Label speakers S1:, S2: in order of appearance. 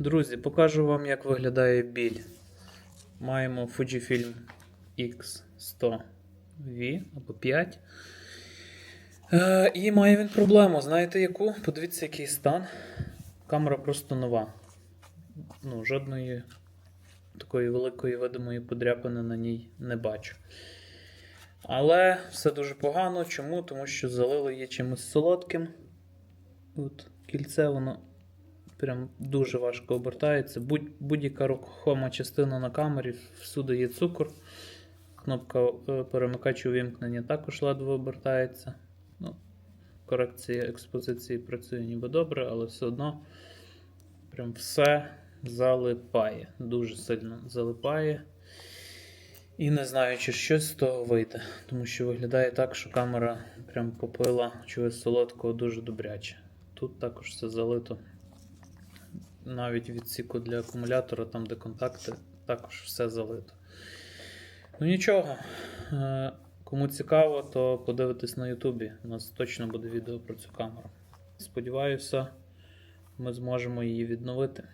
S1: Друзі, покажу вам, як виглядає біль. Маємо Fujifilm X100V або 5. Е, і має він проблему. Знаєте яку? Подивіться, який стан. Камера просто нова. Ну, жодної такої великої видимої подряпини на ній не бачу. Але все дуже погано. Чому? Тому що залили її чимось солодким. От, кільце воно прям дуже важко обертається. Будь, будь-яка рухома частина на камері, всюди є цукор. Кнопка е, перемикачу увімкнення також ледве обертається. Ну, корекція експозиції працює ніби добре, але все одно прям все залипає. Дуже сильно залипає. І не знаю, чи щось з того вийде. Тому що виглядає так, що камера прям попила чогось солодкого дуже добряче. Тут також все залито. Навіть відсіку для акумулятора, там де контакти, також все залито. Ну нічого. Е, Кому цікаво, то подивитись на Ютубі. У нас точно буде відео про цю камеру. Сподіваюся, ми зможемо її відновити.